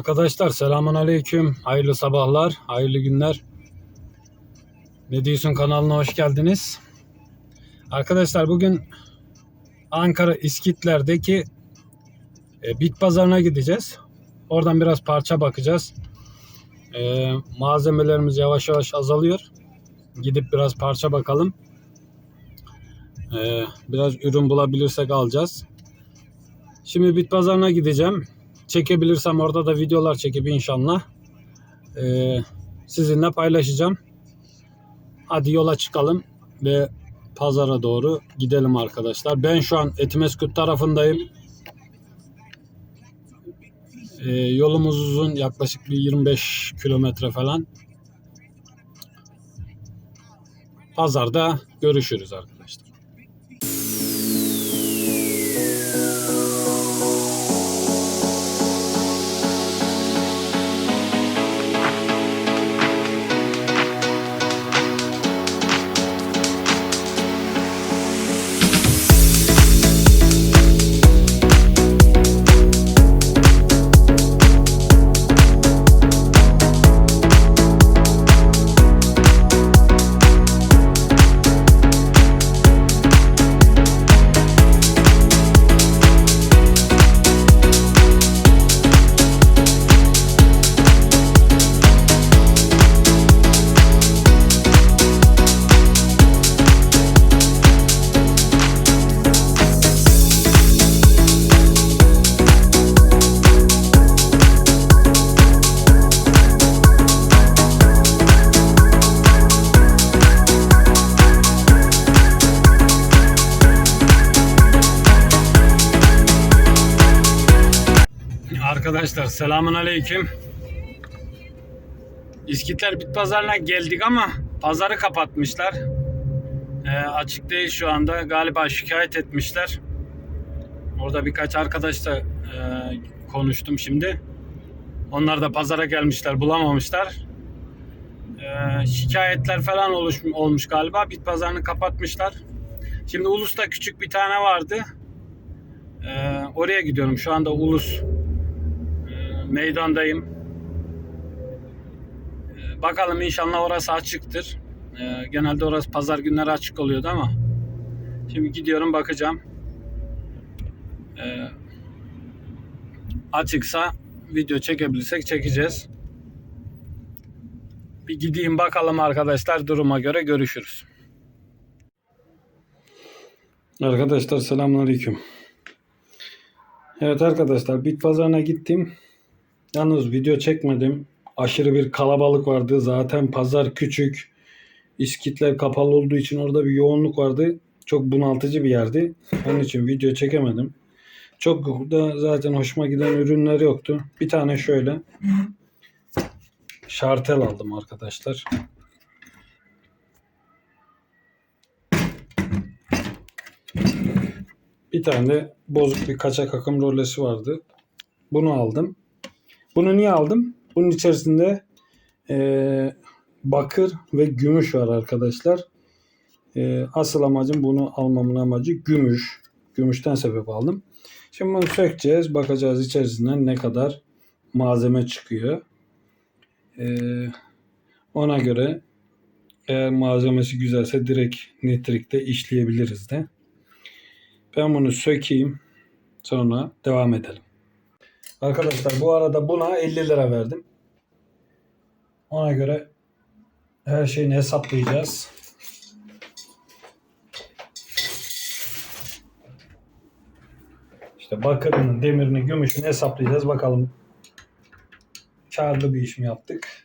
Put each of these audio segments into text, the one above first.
Arkadaşlar selamun aleyküm. Hayırlı sabahlar, hayırlı günler. Ne diyorsun kanalına hoş geldiniz. Arkadaşlar bugün Ankara İskitler'deki e, bit pazarına gideceğiz. Oradan biraz parça bakacağız. E, malzemelerimiz yavaş yavaş azalıyor. Gidip biraz parça bakalım. E, biraz ürün bulabilirsek alacağız. Şimdi bit pazarına gideceğim. Çekebilirsem orada da videolar çekip inşallah e, sizinle paylaşacağım. Hadi yola çıkalım ve pazara doğru gidelim arkadaşlar. Ben şu an Etimeskut tarafındayım. E, yolumuz uzun yaklaşık bir 25 kilometre falan. Pazarda görüşürüz arkadaşlar. Arkadaşlar selamun aleyküm. İskitler Bit Pazarı'na geldik ama pazarı kapatmışlar. Ee, açık değil şu anda. Galiba şikayet etmişler. Orada birkaç arkadaşla e, konuştum şimdi. Onlar da pazara gelmişler bulamamışlar. Ee, şikayetler falan oluş, olmuş galiba. Bit Pazarı'nı kapatmışlar. Şimdi Ulus'ta küçük bir tane vardı. Ee, oraya gidiyorum. Şu anda Ulus meydandayım. Ee, Bakalım inşallah orası açıktır. Ee, Genelde orası pazar günleri açık oluyordu ama şimdi gidiyorum bakacağım. Ee, Açıksa video çekebilirsek çekeceğiz. Bir gideyim bakalım arkadaşlar duruma göre görüşürüz. Arkadaşlar selamünaleyküm. Evet arkadaşlar bit pazarına gittim. Yalnız video çekmedim. Aşırı bir kalabalık vardı. Zaten pazar küçük. İskitler kapalı olduğu için orada bir yoğunluk vardı. Çok bunaltıcı bir yerdi. Onun için video çekemedim. Çok da zaten hoşuma giden ürünler yoktu. Bir tane şöyle şartel aldım arkadaşlar. Bir tane de bozuk bir kaçak akım rolesi vardı. Bunu aldım. Bunu niye aldım? Bunun içerisinde e, bakır ve gümüş var arkadaşlar. E, asıl amacım bunu almamın amacı gümüş. Gümüşten sebep aldım. Şimdi bunu sökeceğiz. Bakacağız içerisinden ne kadar malzeme çıkıyor. E, ona göre eğer malzemesi güzelse direkt nitrikte işleyebiliriz de. Ben bunu sökeyim. Sonra devam edelim. Arkadaşlar bu arada buna 50 lira verdim. Ona göre her şeyini hesaplayacağız. İşte bakırını, demirini, gümüşünü hesaplayacağız. Bakalım karlı bir iş mi yaptık?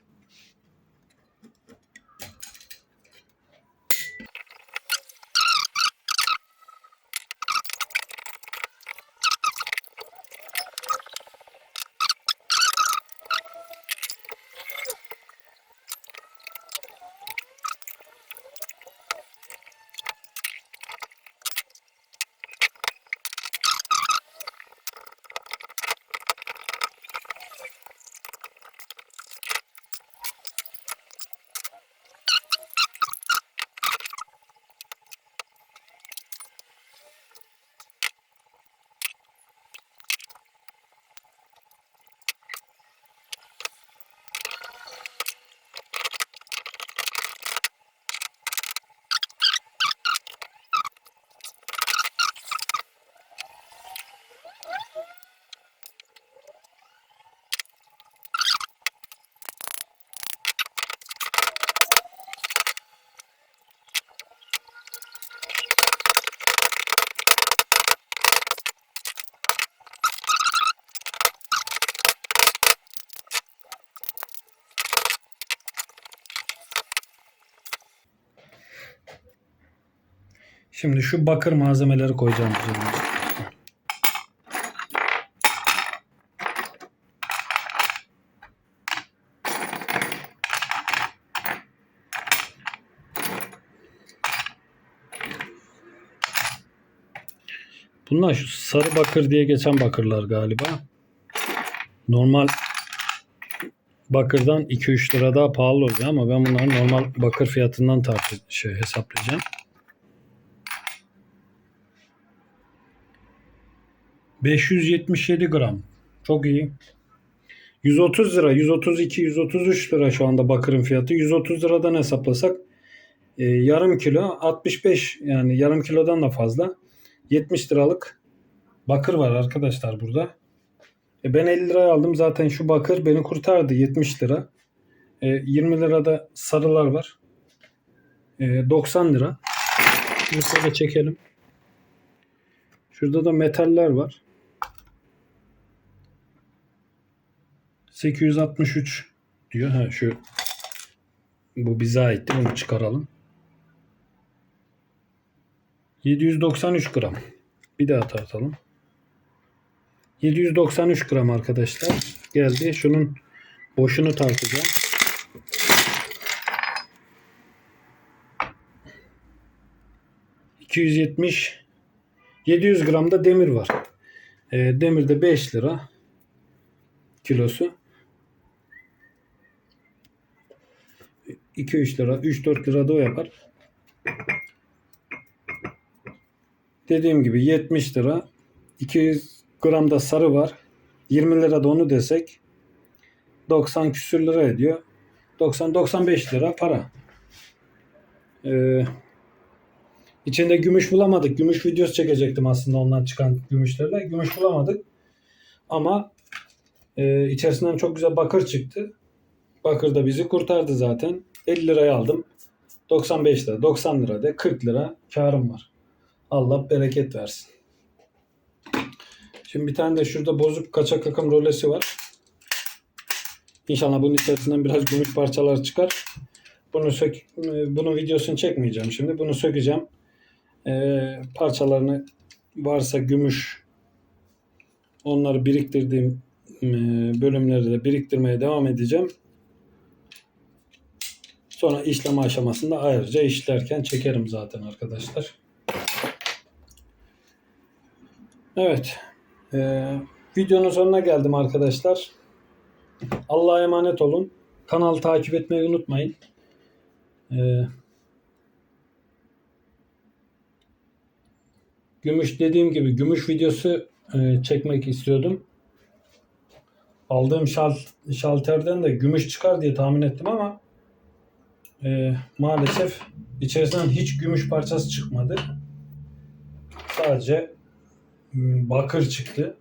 Şimdi şu bakır malzemeleri koyacağım üzerine. Bunlar şu sarı bakır diye geçen bakırlar galiba. Normal bakırdan 2-3 lira daha pahalı oluyor ama ben bunları normal bakır fiyatından tartı şey hesaplayacağım. ...577 gram. Çok iyi. 130 lira, 132, 133 lira şu anda bakırın fiyatı. 130 liradan hesaplasak e, yarım kilo 65 yani yarım kilodan da fazla 70 liralık bakır var arkadaşlar burada. E, ben 50 liraya aldım zaten şu bakır beni kurtardı 70 lira. E, 20 lirada sarılar var. E, 90 lira. Şöyle çekelim. Şurada da metaller var. 863 diyor. Ha şu bu bize aitti. Bunu çıkaralım. 793 gram. Bir daha tartalım. 793 gram arkadaşlar. Geldi. Şunun boşunu tartacağım. ...270... ...700 gram da demir var. E, demir de 5 lira... ...kilosu. 2-3 lira... ...3-4 lira da o yapar. Dediğim gibi 70 lira. 200 gram da sarı var. 20 lira da onu desek 90 küsür lira ediyor. 90-95 lira para. Ee, içinde gümüş bulamadık. Gümüş videosu çekecektim aslında ondan çıkan gümüşlerle. Gümüş bulamadık. Ama e, içerisinden çok güzel bakır çıktı. Bakır da bizi kurtardı zaten. 50 liraya aldım. 95 lira, 90 lira de 40 lira karım var. Allah bereket versin. Şimdi bir tane de şurada bozuk kaçak akım rolesi var. İnşallah bunun içerisinden biraz gümüş parçalar çıkar. Bunu sök, bunun videosunu çekmeyeceğim şimdi. Bunu sökeceğim. Ee, parçalarını varsa gümüş onları biriktirdiğim e, bölümleri de biriktirmeye devam edeceğim. Sonra işleme aşamasında ayrıca işlerken çekerim zaten arkadaşlar. Evet. Ee, videonun sonuna geldim arkadaşlar. Allah'a emanet olun. Kanalı takip etmeyi unutmayın. Ee, gümüş dediğim gibi gümüş videosu e, çekmek istiyordum. Aldığım şal, şalterden de gümüş çıkar diye tahmin ettim ama e, maalesef içerisinden hiç gümüş parçası çıkmadı. Sadece Hmm, bakır çıktı.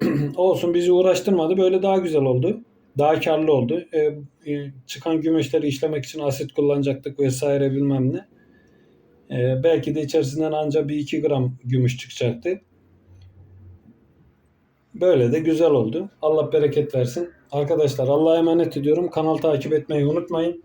Olsun bizi uğraştırmadı. Böyle daha güzel oldu. Daha karlı oldu. E, e, çıkan gümüşleri işlemek için asit kullanacaktık vesaire bilmem ne. E, belki de içerisinden ancak bir 2 gram gümüş çıkacaktı. Böyle de güzel oldu. Allah bereket versin. Arkadaşlar Allah'a emanet ediyorum. Kanal takip etmeyi unutmayın.